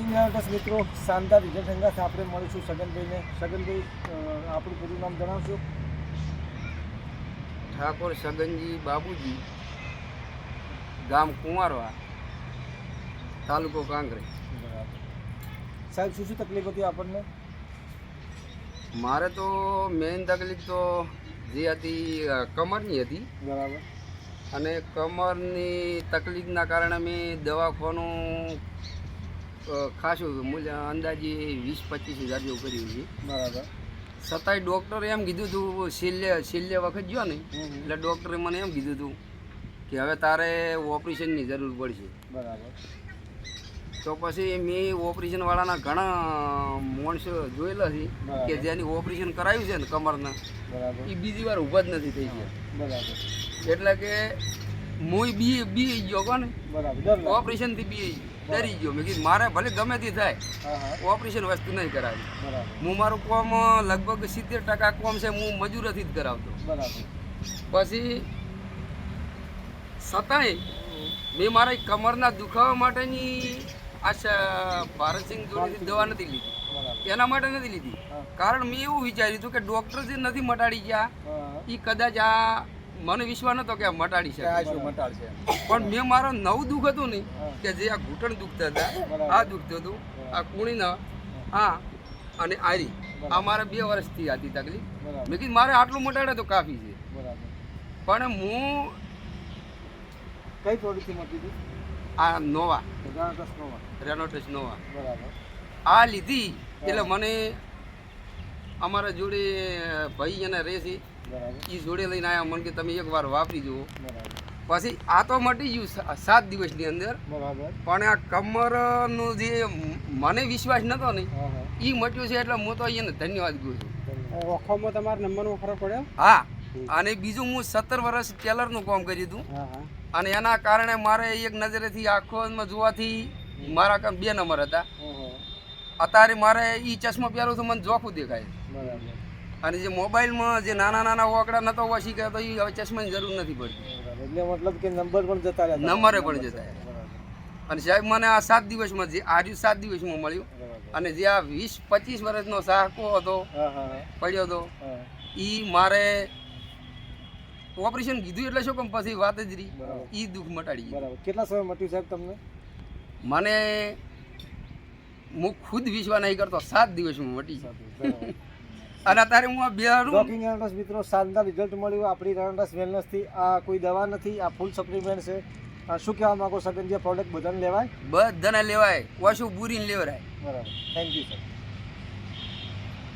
ઇન્ડિયાના મિત્રો શાનદાર રિઝલ્ટ અંગાથ આપણે મળીશું સગનભાઈને. સગનભાઈ આપણું પૂરું નામ જણાવશો? ઠાકોર સગનજી બાબુજી ગામ કુંવારવા તાલુકો કાંકરે. બરાબર. સાહેબ શું શું તકલીફ હતી આપણને? મારે તો મેઇન તકલીફ તો જે હતી કમરની હતી. બરાબર. અને કમરની તકલીફના કારણે મેં દવાખાનું ખાસું મૂલ્ય અંદાજે વીસ પચીસ હજાર જેવું કર્યું છે. બરાબર. છતાંય ડૉક્ટરે એમ કીધું હતું છેલ્લે છેલ્લે વખત ગયો ને. એટલે ડૉક્ટરે મને એમ કીધું હતું કે હવે તારે ઓપરેશનની જરૂર પડશે. બરાબર. તો પછી મેં ઓપરેશનવાળાના ઘણા માણસો જોયેલા છે કે જેની ઓપરેશન કરાવ્યું છે ને કમરના એ બીજી વાર ઊભા જ નથી થઈ ગયા. બરાબર. એટલે કે હું બી બી ગયો કોને? બરાબર. ઓપરેશનથી બી ડરી ગયો. મેં કીધું મારે ભલે ગમે તે થાય ઓપરેશન વસ્તુ નહીં કરાવી. હું મારું કોમ લગભગ સિત્તેર ટકા કોમ છે હું મજૂરથી જ કરાવતો. પછી છતાંય મેં મારા કમરના દુખાવા માટેની આ સ- ભારતસિંહ જોડેથી દવા નથી લીધી. એના માટે નથી લીધી. કારણ મેં એવું વિચાર્યું હતું કે ડૉક્ટર જે નથી મટાડી ગયા એ કદાચ આ મને વિશ્વાસ નતો કે મટાડી મટાડશે. પણ મેં મારો નવું દુઃખ હતું ને હા. કે જે આ ઘૂંટણ દુખતા હતા આ દુખતું હતું આ કુણીના આ અને આરી આ મારે બે વર્ષથી હતી તકલીફ. મેં કીધું મારે આટલું મટાડે તો કાફી છે. પણ હું કઈ હતી? આ નોવા. રેનોટસ નોવા. બરાબર. આ લીધી. એટલે મને અમારા જોડે ભાઈ એને રહેશે એ જોડે લઈને આવ્યા મને કે તમે એકવાર વાપરી જુઓ. બરાબર. પછી આ તો મટી ગયું સાત દિવસની અંદર. બરાબર. પણ આ કમરનું જે મને વિશ્વાસ નતો ને એ મટ્યું છે એટલે હું તો અહીંયા ધન્યવાદ કહું છું. ઓખોમાં તમારા નંબરનો ફરક પડ્યો? હા. અને બીજું હું સત્તર વર્ષ ટેલરનું કામ કર્યું હતું અને એના કારણે મારે એક નજરેથી આંખોમાં જોવાથી મારા કામ બે નંબર હતા. અત્યારે મારે એ ચશ્મા પહેરું તો મને જોખું દેખાય. અને જે મોબાઈલમાં જે નાના નાના ઓકડા નતો હોવા ગયા તો એ હવે ચશ્માની જરૂર નથી પડતી. એટલે મતલબ કે નંબર પણ જતા રહ્યા નંબરે પણ જતા રહ્યા. અને સાહેબ મને આ સાત દિવસમાં જે આજુ સાત દિવસમાં મળ્યું. અને જે આ વીસ પચીસ વર્ષનો સાહકો હતો પડ્યો હતો એ મારે ઓપરેશન કીધું એટલે શું કેમ પછી વાત જ રહી. એ દુઃખ મટાડી બરાબર. કેટલા સમય મટ્યું સાહેબ તમને? મને હું ખુદ વિશ્વાસ નહીં કરતો સાત દિવસમાં મટી અને અત્યારે હું આ બેરું ડોકિંગ એરંડસ મિત્રો શાનદાર રિઝલ્ટ મળ્યું. આપણી એરંડસ વેલનેસથી આ કોઈ દવા નથી આ ફૂલ સપ્લિમેન્ટ છે. આ શું કહેવા માંગો સગન જે પ્રોડક્ટ બધાને લેવાય? બધાને લેવાય. ઓછું બુરીને લેવરાય. બરાબર. Thank you sir